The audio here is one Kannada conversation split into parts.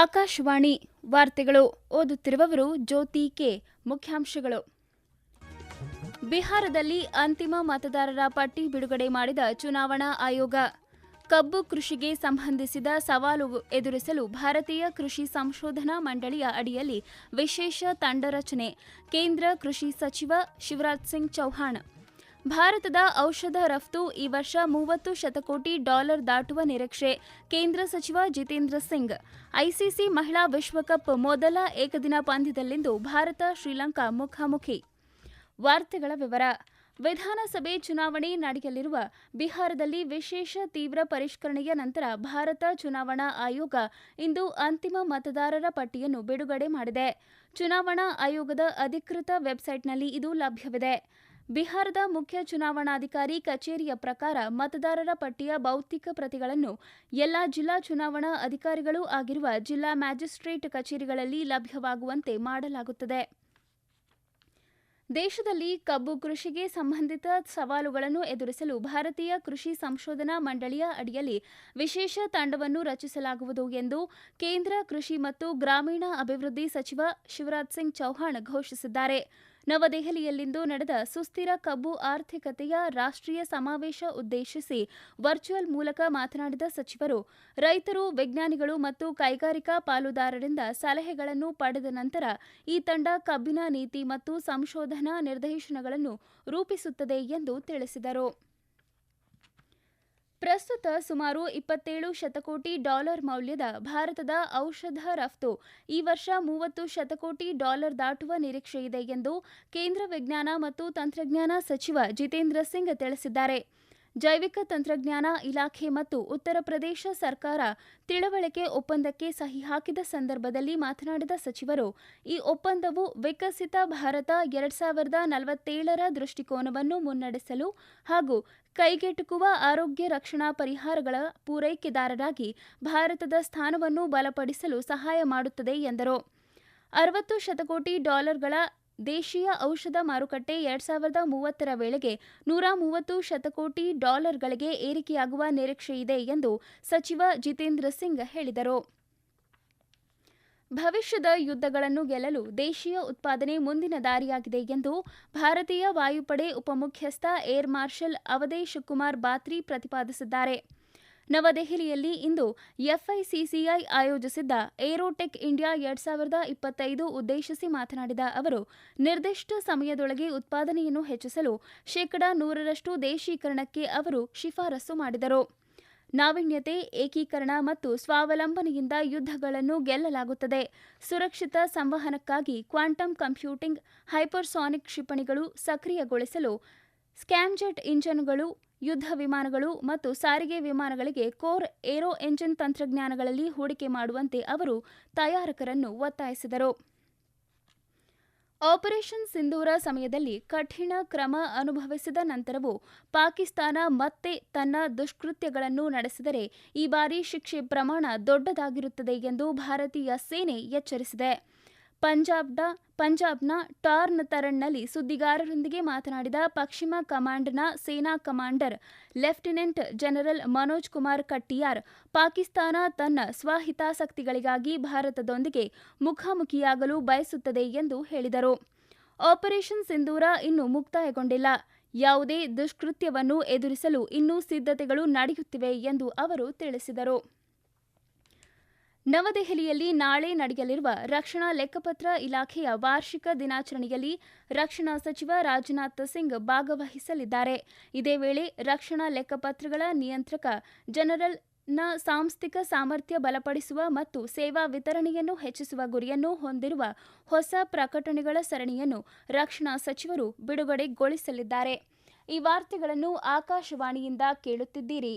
ಆಕಾಶವಾಣಿ ವಾರ್ತೆಗಳು ಓದುತ್ತಿರುವವರು ಜ್ಯೋತಿ ಕೆ ಮುಖ್ಯಾಂಶಗಳು. ಬಿಹಾರದಲ್ಲಿ ಅಂತಿಮ ಮತದಾರರ ಪಟ್ಟಿ ಬಿಡುಗಡೆ ಮಾಡಿದ ಚುನಾವಣಾ ಆಯೋಗ. ಕಬ್ಬು ಕೃಷಿಗೆ ಸಂಬಂಧಿಸಿದ ಸವಾಲು ಎದುರಿಸಲು ಭಾರತೀಯ ಕೃಷಿ ಸಂಶೋಧನಾ ಮಂಡಳಿಯ ಅಡಿಯಲ್ಲಿ ವಿಶೇಷ ತಂಡ ರಚನೆ ಕೇಂದ್ರ ಕೃಷಿ ಸಚಿವ ಶಿವರಾಜ್ ಸಿಂಗ್ ಚೌಹಾಣ್ ಭಾರತದ ಔಷಧ ರಫ್ತು ಈ ವರ್ಷ ಮೂವತ್ತು ಶತಕೋಟಿ ಡಾಲರ್ ದಾಟುವ ನಿರೀಕ್ಷೆ. ಕೇಂದ್ರ ಸಚಿವ ಜಿತೇಂದ್ರ ಸಿಂಗ್, ಐಸಿಸಿ ಮಹಿಳಾ ವಿಶ್ವಕಪ್ ಮೊದಲ ಏಕದಿನ ಪಂದ್ಯದಲ್ಲಿಂದು ಭಾರತ ಶ್ರೀಲಂಕಾ ಮುಖಾಮುಖಿ. ವಾರ್ತೆಗಳ ವಿವರ, ವಿಧಾನಸಭೆ ಚುನಾವಣೆ ನಡೆಯಲಿರುವ ಬಿಹಾರದಲ್ಲಿ ವಿಶೇಷ ತೀವ್ರ ಪರಿಷ್ಕರಣೆಯ ನಂತರ ಭಾರತ ಚುನಾವಣಾ ಆಯೋಗ ಇಂದು ಅಂತಿಮ ಮತದಾರರ ಪಟ್ಟಿಯನ್ನು ಬಿಡುಗಡೆ ಮಾಡಿದೆ. ಚುನಾವಣಾ ಆಯೋಗದ ಅಧಿಕೃತ ವೆಬ್ಸೈಟ್ನಲ್ಲಿ ಇದು ಲಭ್ಯವಿದೆ. ಬಿಹಾರದ ಮುಖ್ಯ ಚುನಾವಣಾಧಿಕಾರಿ ಕಚೇರಿಯ ಪ್ರಕಾರ ಮತದಾರರ ಪಟ್ಟಿಯ ಭೌತಿಕ ಪ್ರತಿಗಳನ್ನು ಎಲ್ಲಾ ಜಿಲ್ಲಾ ಚುನಾವಣಾ ಅಧಿಕಾರಿಗಳು ಆಗಿರುವ ಜಿಲ್ಲಾ ಮ್ಯಾಜಿಸ್ಟ್ರೇಟ್ ಕಚೇರಿಗಳಲ್ಲಿ ಲಭ್ಯವಾಗುವಂತೆ ಮಾಡಲಾಗುತ್ತದೆ. ದೇಶದಲ್ಲಿ ಕಬ್ಬು ಕೃಷಿಗೆ ಸಂಬಂಧಿತ ಸವಾಲುಗಳನ್ನು ಎದುರಿಸಲು ಭಾರತೀಯ ಕೃಷಿ ಸಂಶೋಧನಾ ಮಂಡಳಿಯ ಅಡಿಯಲ್ಲಿ ವಿಶೇಷ ತಂಡವನ್ನು ರಚಿಸಲಾಗುವುದು ಎಂದು ಕೇಂದ್ರ ಕೃಷಿ ಮತ್ತು ಗ್ರಾಮೀಣ ಅಭಿವೃದ್ಧಿ ಸಚಿವ ಶಿವರಾಜ್ ಸಿಂಗ್ ಚೌಹಾಣ್ ಘೋಷಿಸಿದ್ದಾರೆ. ನವದೆಹಲಿಯಲ್ಲಿಂದು ನಡೆದ ಸುಸ್ಥಿರ ಕಬ್ಬು ಆರ್ಥಿಕತೆಯ ರಾಷ್ಟ್ರೀಯ ಸಮಾವೇಶ ಉದ್ದೇಶಿಸಿ ವರ್ಚುವಲ್ ಮೂಲಕ ಮಾತನಾಡಿದ ಸಚಿವರು, ರೈತರು, ವಿಜ್ಞಾನಿಗಳು ಮತ್ತು ಕೈಗಾರಿಕಾ ಪಾಲುದಾರರಿಂದ ಸಲಹೆಗಳನ್ನು ಪಡೆದ ನಂತರ ಈ ತಂಡ ಕಬ್ಬಿನ ನೀತಿ ಮತ್ತು ಸಂಶೋಧನಾ ನಿರ್ದೇಶನಗಳನ್ನು ರೂಪಿಸುತ್ತದೆ ಎಂದು ತಿಳಿಸಿದರು. ಪ್ರಸ್ತುತ ಸುಮಾರು ಇಪ್ಪತ್ತೇಳು ಶತಕೋಟಿ ಡಾಲರ್ ಮೌಲ್ಯದ ಭಾರತದ ಔಷಧ ರಫ್ತು. ಈ ವರ್ಷ ಮೂವತ್ತು ಶತಕೋಟಿ ಡಾಲರ್ ದಾಟುವ ನಿರೀಕ್ಷೆಯಿದೆ ಎಂದು ಕೇಂದ್ರ ವಿಜ್ಞಾನ ಮತ್ತು ತಂತ್ರಜ್ಞಾನ ಸಚಿವ ಜಿತೇಂದ್ರ ಸಿಂಗ್ ತಿಳಿಸಿದ್ದಾರೆ. ಜೈವಿಕ ತಂತ್ರಜ್ಞಾನ ಇಲಾಖೆ ಮತ್ತು ಉತ್ತರ ಪ್ರದೇಶ ಸರ್ಕಾರ ತಿಳುವಳಿಕೆ ಒಪ್ಪಂದಕ್ಕೆ ಸಹಿ ಹಾಕಿದ ಸಂದರ್ಭದಲ್ಲಿ ಮಾತನಾಡಿದ ಸಚಿವರು, ಈ ಒಪ್ಪಂದವು ವಿಕಸಿತ ಭಾರತ ಎರಡ್ ಸಾವಿರದ ನಲವತ್ತೇಳರ ದೃಷ್ಟಿಕೋನವನ್ನು ಮುನ್ನಡೆಸಲು ಹಾಗೂ ಕೈಗೆಟುಕುವ ಆರೋಗ್ಯ ರಕ್ಷಣಾ ಪರಿಹಾರಗಳ ಪೂರೈಕೆದಾರರಾಗಿ ಭಾರತದ ಸ್ಥಾನವನ್ನು ಬಲಪಡಿಸಲು ಸಹಾಯ ಮಾಡುತ್ತದೆ ಎಂದರು. ಅರವತ್ತು ಶತಕೋಟಿ ಡಾಲರ್ಗಳ ದೇಶೀಯ ಔಷಧ ಮಾರುಕಟ್ಟೆ ಎರಡ್ ಸಾವಿರದ ಮೂವತ್ತರ ವೇಳೆಗೆ ನೂರ ಮೂವತ್ತು ಶತಕೋಟಿ ಡಾಲರ್ಗಳಿಗೆ ಏರಿಕೆಯಾಗುವ ನಿರೀಕ್ಷೆಯಿದೆ ಎಂದು ಸಚಿವ ಜಿತೇಂದ್ರ ಸಿಂಗ್ ಹೇಳಿದರು. ಭವಿಷ್ಯದ ಯುದ್ಧಗಳನ್ನು ಗೆಲ್ಲಲು ದೇಶೀಯ ಉತ್ಪಾದನೆ ಮುಂದಿನ ದಾರಿಯಾಗಿದೆ ಎಂದು ಭಾರತೀಯ ವಾಯುಪಡೆ ಉಪಮುಖ್ಯಸ್ಥ ಏರ್ ಮಾರ್ಷಲ್ ಅವಧೇಶ್ ಕುಮಾರ್ ಬಾತ್ರಿ ಪ್ರತಿಪಾದಿಸಿದ್ದಾರೆ. ನವದೆಹಲಿಯಲ್ಲಿ ಇಂದು ಎಫ್ಐಸಿಸಿಐ ಆಯೋಜಿಸಿದ್ದ ಏರೋಟೆಕ್ ಇಂಡಿಯಾ ಎರಡ್ ಸಾವಿರದ ಇಪ್ಪತ್ತೈದು ಉದ್ದೇಶಿಸಿ ಮಾತನಾಡಿದ ಅವರು, ನಿರ್ದಿಷ್ಟ ಸಮಯದೊಳಗೆ ಉತ್ಪಾದನೆಯನ್ನು ಹೆಚ್ಚಿಸಲು ಶೇಕಡಾ ನೂರರಷ್ಟು ದೇಶೀಕರಣಕ್ಕೆ ಅವರು ಶಿಫಾರಸು ಮಾಡಿದರು. ನಾವೀನ್ಯತೆ, ಏಕೀಕರಣ ಮತ್ತು ಸ್ವಾವಲಂಬನೆಯಿಂದ ಯುದ್ಧಗಳನ್ನು ಗೆಲ್ಲಲಾಗುತ್ತದೆ. ಸುರಕ್ಷಿತ ಸಂವಹನಕ್ಕಾಗಿ ಕ್ವಾಂಟಮ್ ಕಂಪ್ಯೂಟಿಂಗ್, ಹೈಪರ್ಸಾನಿಕ್ ಕ್ಷಿಪಣಿಗಳು ಸಕ್ರಿಯಗೊಳಿಸಲು ಸ್ಕ್ಯಾಮ್ಜೆಟ್ ಇಂಜಿನ್ಗಳು, ಯುದ್ಧ ವಿಮಾನಗಳು ಮತ್ತು ಸಾರಿಗೆ ವಿಮಾನಗಳಿಗೆ ಕೋರ್ ಏರೋ ಎಂಜಿನ್ ತಂತ್ರಜ್ಞಾನಗಳಲ್ಲಿ ಹೂಡಿಕೆ ಮಾಡುವಂತೆ ಅವರು ತಯಾರಕರನ್ನು ಒತ್ತಾಯಿಸಿದರು. ಆಪರೇಷನ್ ಸಿಂಧೂರ ಸಮಯದಲ್ಲಿ ಕಠಿಣ ಕ್ರಮ ಅನುಭವಿಸಿದ ನಂತರವೂ ಪಾಕಿಸ್ತಾನ ಮತ್ತೆ ತನ್ನ ದುಷ್ಕೃತ್ಯಗಳನ್ನು ನಡೆಸಿದರೆ ಈ ಬಾರಿ ಶಿಕ್ಷೆ ಪ್ರಮಾಣ ದೊಡ್ಡದಾಗಿರುತ್ತದೆ ಎಂದು ಭಾರತೀಯ ಸೇನೆ ಎಚ್ಚರಿಸಿದೆ. ಪಂಜಾಬ್ನ ಪಂಜಾಬ್ನ ಟಾರ್ನ್ ತರಣ್ನಲ್ಲಿ ಸುದ್ದಿಗಾರರೊಂದಿಗೆ ಮಾತನಾಡಿದ ಪಶ್ಚಿಮ ಕಮಾಂಡ್ನ ಸೇನಾ commander lieutenant general Manoj Kumar Katiyar, Pakistan ತನ್ನ ಸ್ವಹಿತಾಸಕ್ತಿಗಳಿಗಾಗಿ ಭಾರತದೊಂದಿಗೆ ಮುಖಾಮುಖಿಯಾಗಲು ಬಯಸುತ್ತದೆ ಎಂದು ಹೇಳಿದರು. ಆಪರೇಷನ್ ಸಿಂಧೂರ ಇನ್ನೂ ಮುಕ್ತಾಯಗೊಂಡಿಲ್ಲ. ಯಾವುದೇ ದುಷ್ಕೃತ್ಯವನ್ನು ಎದುರಿಸಲು ಇನ್ನೂ ಸಿದ್ಧತೆಗಳು ನಡೆಯುತ್ತಿವೆ ಎಂದು ಅವರು ತಿಳಿಸಿದರು. ನವದೆಹಲಿಯಲ್ಲಿ ನಾಳೆ ನಡೆಯಲಿರುವ ರಕ್ಷಣಾ ಲೆಕ್ಕಪತ್ರ ಇಲಾಖೆಯ ವಾರ್ಷಿಕ ದಿನಾಚರಣೆಯಲ್ಲಿ ರಕ್ಷಣಾ ಸಚಿವ ರಾಜನಾಥ್ ಸಿಂಗ್ ಭಾಗವಹಿಸಲಿದ್ದಾರೆ. ಇದೇ ವೇಳೆ ರಕ್ಷಣಾ ಲೆಕ್ಕಪತ್ರಗಳ ನಿಯಂತ್ರಕ ಜನರಲ್ನ ಸಾಂಸ್ಥಿಕ ಸಾಮರ್ಥ್ಯ ಬಲಪಡಿಸುವ ಮತ್ತು ಸೇವಾ ವಿತರಣೆಯನ್ನು ಹೆಚ್ಚಿಸುವ ಗುರಿಯನ್ನು ಹೊಂದಿರುವ ಹೊಸ ಪ್ರಕಟಣೆಗಳ ಸರಣಿಯನ್ನು ರಕ್ಷಣಾ ಸಚಿವರು ಬಿಡುಗಡೆಗೊಳಿಸಲಿದ್ದಾರೆ. ಈ ವಾರ್ತೆಗಳನ್ನು ಆಕಾಶವಾಣಿಯಿಂದ ಕೇಳುತ್ತಿದ್ದೀರಿ.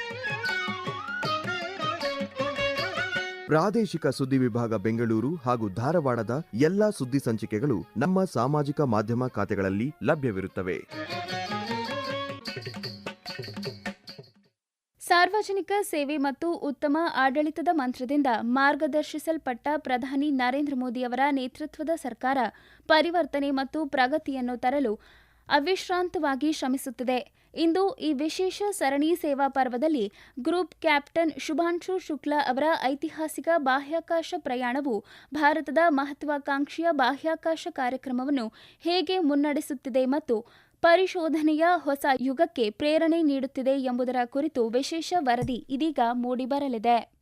ಪ್ರಾದೇಶಿಕ ಸುದ್ದಿ ವಿಭಾಗ ಬೆಂಗಳೂರು ಹಾಗೂ ಧಾರವಾಡದ ಎಲ್ಲಾ ಸುದ್ದಿ ಸಂಚಿಕೆಗಳು ನಮ್ಮ ಸಾಮಾಜಿಕ ಮಾಧ್ಯಮ ಖಾತೆಗಳಲ್ಲಿ ಲಭ್ಯವಿರುತ್ತವೆ. ಸಾರ್ವಜನಿಕ ಸೇವೆ ಮತ್ತು ಉತ್ತಮ ಆಡಳಿತದ ಮಂತ್ರದಿಂದ ಮಾರ್ಗದರ್ಶಿಸಲ್ಪಟ್ಟ ಪ್ರಧಾನಿ ನರೇಂದ್ರ ಮೋದಿಯವರ ನೇತೃತ್ವದ ಸರ್ಕಾರ ಪರಿವರ್ತನೆ ಮತ್ತು ಪ್ರಗತಿಯನ್ನು ತರಲು ಅವಿಶ್ರಾಂತವಾಗಿ ಶ್ರಮಿಸುತ್ತಿದೆ. ಇಂದು ಈ ವಿಶೇಷ ಸರಣಿ ಸೇವಾ ಪರ್ವದಲ್ಲಿ ಗ್ರೂಪ್ ಕ್ಯಾಪ್ಟನ್ ಶುಭಾಂಶು ಶುಕ್ಲಾ ಅವರ ಐತಿಹಾಸಿಕ ಬಾಹ್ಯಾಕಾಶ ಪ್ರಯಾಣವು ಭಾರತದ ಮಹತ್ವಾಕಾಂಕ್ಷೆಯ ಬಾಹ್ಯಾಕಾಶ ಕಾರ್ಯಕ್ರಮವನ್ನು ಹೇಗೆ ಮುನ್ನಡೆಸುತ್ತಿದೆ ಮತ್ತು ಪರಿಶೋಧನೆಯ ಹೊಸ ಯುಗಕ್ಕೆ ಪ್ರೇರಣೆ ನೀಡುತ್ತಿದೆ ಎಂಬುದರ ಕುರಿತು ವಿಶೇಷ ವರದಿ ಇದೀಗ ಮೂಡಿಬರಲಿದೆ.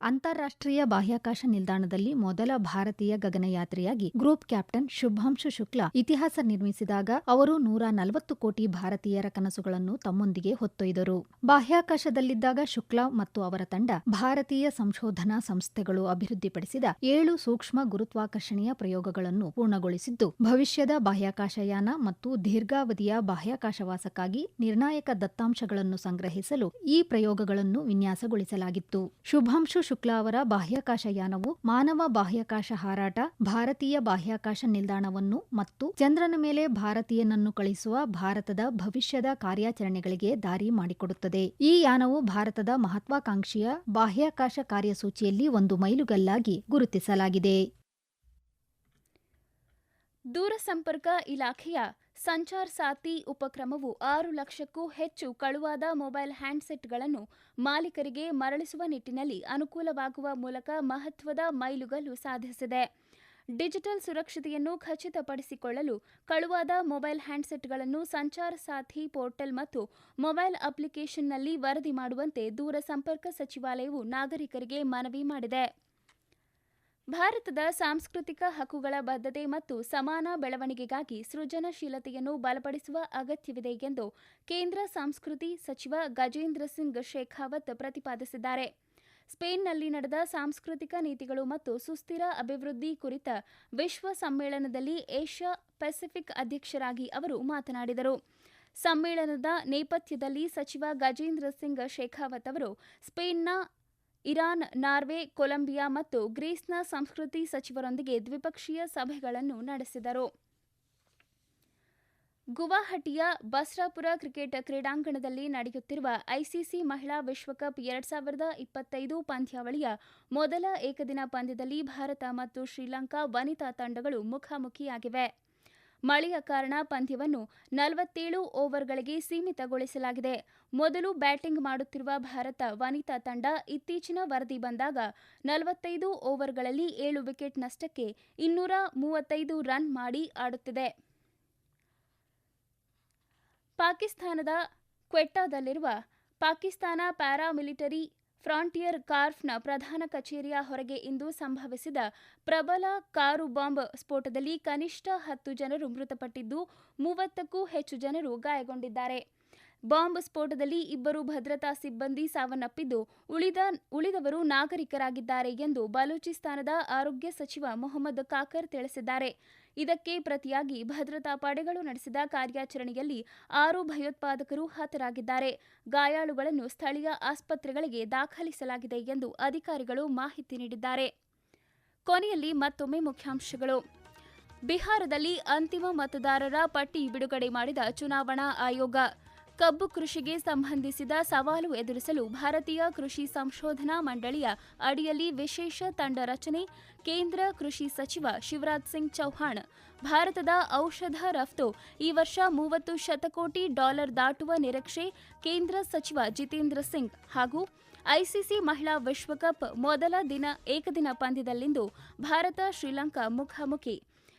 ಅಂತಾರಾಷ್ಟ್ರೀಯ ಬಾಹ್ಯಾಕಾಶ ನಿಲ್ದಾಣದಲ್ಲಿ ಮೊದಲ ಭಾರತೀಯ ಗಗನಯಾತ್ರಿಯಾಗಿ ಗ್ರೂಪ್ ಕ್ಯಾಪ್ಟನ್ ಶುಭಾಂಶು ಶುಕ್ಲಾ ಇತಿಹಾಸ ನಿರ್ಮಿಸಿದಾಗ ಅವರು ನೂರ ನಲವತ್ತು ಕೋಟಿ ಭಾರತೀಯರ ಕನಸುಗಳನ್ನು ತಮ್ಮೊಂದಿಗೆ ಹೊತ್ತೊಯ್ದರು. ಬಾಹ್ಯಾಕಾಶದಲ್ಲಿದ್ದಾಗ ಶುಕ್ಲಾ ಮತ್ತು ಅವರ ತಂಡ ಭಾರತೀಯ ಸಂಶೋಧನಾ ಸಂಸ್ಥೆಗಳು ಅಭಿವೃದ್ಧಿಪಡಿಸಿದ ಏಳು ಸೂಕ್ಷ್ಮ ಗುರುತ್ವಾಕರ್ಷಣೆಯ ಪ್ರಯೋಗಗಳನ್ನು ಪೂರ್ಣಗೊಳಿಸಿದ್ದು, ಭವಿಷ್ಯದ ಬಾಹ್ಯಾಕಾಶಯಾನ ಮತ್ತು ದೀರ್ಘಾವಧಿಯ ಬಾಹ್ಯಾಕಾಶವಾಸಕ್ಕಾಗಿ ನಿರ್ಣಾಯಕ ದತ್ತಾಂಶಗಳನ್ನು ಸಂಗ್ರಹಿಸಲು ಈ ಪ್ರಯೋಗಗಳನ್ನು ವಿನ್ಯಾಸಗೊಳಿಸಲಾಗಿತ್ತು. ಶುಭಾಂಶು ಶುಕ್ಲಾ ಅವರ ಬಾಹ್ಯಾಕಾಶಯಾನವು ಮಾನವ ಬಾಹ್ಯಾಕಾಶ ಹಾರಾಟ, ಭಾರತೀಯ ಬಾಹ್ಯಾಕಾಶ ನಿಲ್ದಾಣವನ್ನು ಮತ್ತು ಚಂದ್ರನ ಮೇಲೆ ಭಾರತೀಯನನ್ನು ಕಳಿಸುವ ಭಾರತದ ಭವಿಷ್ಯದ ಕಾರ್ಯಾಚರಣೆಗಳಿಗೆ ದಾರಿ ಮಾಡಿಕೊಡುತ್ತದೆ. ಈ ಯಾನವು ಭಾರತದ ಮಹತ್ವಾಕಾಂಕ್ಷೆಯ ಬಾಹ್ಯಾಕಾಶ ಕಾರ್ಯಸೂಚಿಯಲ್ಲಿ ಒಂದು ಮೈಲುಗಲ್ಲಾಗಿ ಗುರುತಿಸಲಾಗಿದೆ. ದೂರಸಂಪರ್ಕ ಇಲಾಖೆಯ ಸಂಚಾರ್ ಸಾತಿ ಉಪಕ್ರಮವು ಆರು ಲಕ್ಷಕ್ಕೂ ಹೆಚ್ಚು ಕಳುವಾದ ಮೊಬೈಲ್ ಹ್ಯಾಂಡ್ಸೆಟ್ಗಳನ್ನು ಮಾಲೀಕರಿಗೆ ಮರಳಿಸುವ ನಿಟ್ಟಿನಲ್ಲಿ ಅನುಕೂಲವಾಗುವ ಮೂಲಕ ಮಹತ್ವದ ಮೈಲುಗಲ್ಲು ಸಾಧಿಸಿದೆ. ಡಿಜಿಟಲ್ ಸುರಕ್ಷತೆಯನ್ನು ಖಚಿತಪಡಿಸಿಕೊಳ್ಳಲು ಕಳುವಾದ ಮೊಬೈಲ್ ಹ್ಯಾಂಡ್ಸೆಟ್ಗಳನ್ನು ಸಂಚಾರ ಸಾಥಿ ಪೋರ್ಟಲ್ ಮತ್ತು ಮೊಬೈಲ್ ಅಪ್ಲಿಕೇಶನ್ನಲ್ಲಿ ವರದಿ ಮಾಡುವಂತೆ ದೂರ ಸಂಪರ್ಕ ಸಚಿವಾಲಯವು ನಾಗರಿಕರಿಗೆ ಮನವಿ ಮಾಡಿದೆ. ಭಾರತದ ಸಾಂಸ್ಕೃತಿಕ ಹಕ್ಕುಗಳ ಬದ್ಧತೆ ಮತ್ತು ಸಮಾನ ಬೆಳವಣಿಗೆಗಾಗಿ ಸೃಜನಶೀಲತೆಯನ್ನು ಬಲಪಡಿಸುವ ಅಗತ್ಯವಿದೆ ಎಂದು ಕೇಂದ್ರ ಸಂಸ್ಕೃತಿ ಸಚಿವ ಗಜೇಂದ್ರ ಸಿಂಗ್ ಶೇಖಾವತ್ ಪ್ರತಿಪಾದಿಸಿದ್ದಾರೆ. ಸ್ಪೇನ್ನಲ್ಲಿ ನಡೆದ ಸಾಂಸ್ಕೃತಿಕ ನೀತಿಗಳು ಮತ್ತು ಸುಸ್ಥಿರ ಅಭಿವೃದ್ಧಿ ಕುರಿತ ವಿಶ್ವ ಸಮ್ಮೇಳನದಲ್ಲಿ ಏಷ್ಯಾ ಪೆಸಿಫಿಕ್ ಅಧ್ಯಕ್ಷರಾಗಿ ಅವರು ಮಾತನಾಡಿದರು. ಸಮ್ಮೇಳನದ ನೇಪಥ್ಯದಲ್ಲಿ ಸಚಿವ ಗಜೇಂದ್ರ ಸಿಂಗ್ ಶೇಖಾವತ್ ಅವರು ಸ್ಪೇನ್ನ ಇರಾನ್, ನಾರ್ವೆ, ಕೊಲಂಬಿಯಾ ಮತ್ತು ಗ್ರೀಸ್ನ ಸಂಸ್ಕೃತಿ ಸಚಿವರೊಂದಿಗೆ ದ್ವಿಪಕ್ಷೀಯ ಸಭೆಗಳನ್ನು ನಡೆಸಿದರು. ಗುವಾಹಟಿಯ ಬಸ್ರಾಪುರ ಕ್ರಿಕೆಟ್ ಕ್ರೀಡಾಂಗಣದಲ್ಲಿ ನಡೆಯುತ್ತಿರುವ ಐಸಿಸಿ ಮಹಿಳಾ ವಿಶ್ವಕಪ್ ಎರಡ್ ಸಾವಿರದ ಇಪ್ಪತ್ತೈದು ಪಂದ್ಯಾವಳಿಯ ಮೊದಲ ಏಕದಿನ ಪಂದ್ಯದಲ್ಲಿ ಭಾರತ ಮತ್ತು ಶ್ರೀಲಂಕಾ ವನಿತಾ ತಂಡಗಳು ಮುಖಾಮುಖಿಯಾಗಿವೆ. ಮಳೆಯ ಕಾರಣ ಪಂದ್ಯವನ್ನು ನಲವತ್ತೇಳು ಓವರ್ಗಳಿಗೆ ಸೀಮಿತಗೊಳಿಸಲಾಗಿದೆ. ಮೊದಲು ಬ್ಯಾಟಿಂಗ್ ಮಾಡುತ್ತಿರುವ ಭಾರತ ವನಿತಾ ತಂಡ ಇತ್ತೀಚಿನ ವರದಿ ಬಂದಾಗ ನಲವತ್ತೈದು ಓವರ್ಗಳಲ್ಲಿ ಏಳು ವಿಕೆಟ್ ನಷ್ಟಕ್ಕೆ ಇನ್ನೂರ ಮೂವತ್ತೈದು ರನ್ ಮಾಡಿ ಆಡುತ್ತಿದೆ. ಪಾಕಿಸ್ತಾನದ ಕ್ವೆಟ್ಟಾದಲ್ಲಿರುವ ಪಾಕಿಸ್ತಾನ ಪ್ಯಾರಾಮಿಲಿಟರಿ ಫ್ರಾಂಟಿಯರ್ ಕಾರ್ಫ್ನ ಪ್ರಧಾನ ಕಚೇರಿಯ ಹೊರಗೆ ಇಂದು ಸಂಭವಿಸಿದ ಪ್ರಬಲ ಕಾರು ಬಾಂಬ್ ಸ್ಫೋಟದಲ್ಲಿ ಕನಿಷ್ಠ ಹತ್ತು ಜನರು ಮೃತಪಟ್ಟಿದ್ದು ಮೂವತ್ತಕ್ಕೂ ಹೆಚ್ಚು ಜನರು ಗಾಯಗೊಂಡಿದ್ದಾರೆ. ಬಾಂಬ್ ಸ್ಫೋಟದಲ್ಲಿ ಇಬ್ಬರು ಭದ್ರತಾ ಸಿಬ್ಬಂದಿ ಸಾವನ್ನಪ್ಪಿದ್ದು, ಉಳಿದ, ಉಳಿದವರು ನಾಗರಿಕರಾಗಿದ್ದಾರೆ ಎಂದು ಬಲೂಚಿಸ್ತಾನದ ಆರೋಗ್ಯ ಸಚಿವ ಮೊಹಮ್ಮದ್ ಕಾಕರ್ ತಿಳಿಸಿದ್ದಾರೆ. ಇದಕ್ಕೆ ಪ್ರತಿಯಾಗಿ ಭದ್ರತಾ ಪಡೆಗಳು ನಡೆಸಿದ ಕಾರ್ಯಾಚರಣೆಯಲ್ಲಿ ಆರು ಭಯೋತ್ಪಾದಕರು ಹತರಾಗಿದ್ದಾರೆ. ಗಾಯಾಳುಗಳನ್ನು ಸ್ಥಳೀಯ ಆಸ್ಪತ್ರೆಗಳಿಗೆ ದಾಖಲಿಸಲಾಗಿದೆ ಎಂದು ಅಧಿಕಾರಿಗಳು ಮಾಹಿತಿ ನೀಡಿದ್ದಾರೆ. ಕೊನೆಯಲ್ಲಿ ಮತ್ತೊಮ್ಮೆ ಮುಖ್ಯಾಂಶಗಳು. ಬಿಹಾರದಲ್ಲಿ ಅಂತಿಮ ಮತದಾರರ ಪಟ್ಟಿ ಬಿಡುಗಡೆ ಮಾಡಿದ ಚುನಾವಣಾ ಆಯೋಗ. ಕಬ್ಬು ಕೃಷಿಗೆ ಸಂಬಂಧಿಸಿದ ಸವಾಲು ಎದುರಿಸಲು ಭಾರತೀಯ ಕೃಷಿ ಸಂಶೋಧನಾ ಮಂಡಳಿಯ ಅಡಿಯಲ್ಲಿ ವಿಶೇಷ ತಂಡ ರಚನೆ, ಕೇಂದ್ರ ಕೃಷಿ ಸಚಿವ ಶಿವರಾಜ್ ಸಿಂಗ್ ಚೌಹಾಣ್, ಭಾರತದ ಔಷಧ ರಫ್ತು, ಈ ವರ್ಷ ಮೂವತ್ತು ಶತಕೋಟಿ ಡಾಲರ್ ದಾಟುವ ನಿರೀಕ್ಷೆ ಕೇಂದ್ರ ಸಚಿವ ಜಿತೇಂದ್ರ ಸಿಂಗ್ ಹಾಗೂ ಐಸಿಸಿ ಮಹಿಳಾ ವಿಶ್ವಕಪ್ ಮೊದಲ ದಿನ ಏಕದಿನ ಪಂದ್ಯದಲ್ಲಿಂದು ಭಾರತ ಶ್ರೀಲಂಕಾ ಮುಖಾಮುಖಿ.